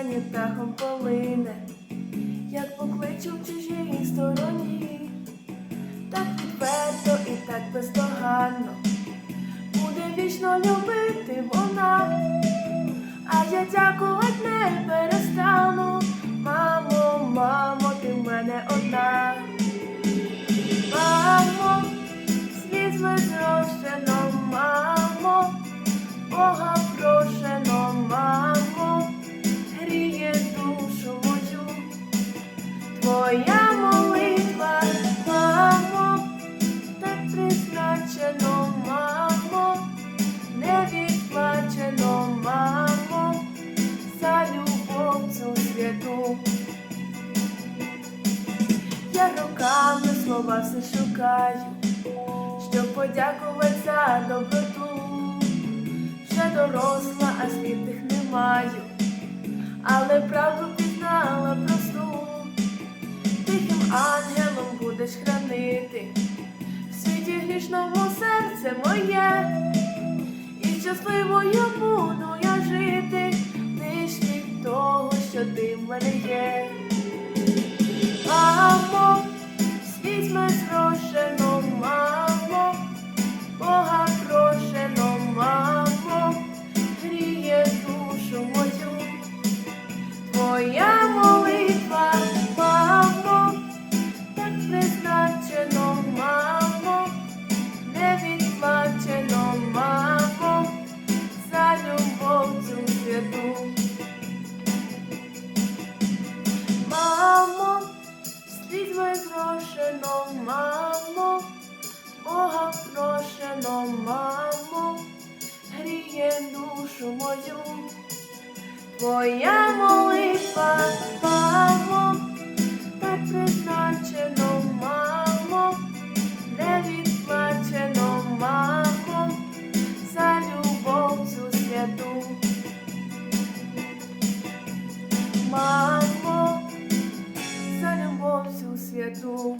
кохання птахом полине, як покличу в чужій стороні, так відверто і так бездоганно буде вічно любити вона, а я дякувати не перестану. Мамо, мамо, ти в мене одна. Мамо, світ безрощено, мамо, Бога. Твоя молитва, мамо, так призначено, мамо, не відплачено, мамо, за любов цю святу. Я руками слова все шукаю, щоб подякувати за доброту. Вже доросла, а слів тих не маю, але правду пізнала будеш хранити. В світі грішному серце моє, і щасливою буду я жити, нижче від того, що ти в мене є. Зрошено, мамо, Бога прошено, мамо, гріє душу мою. Твоя молитва, святу.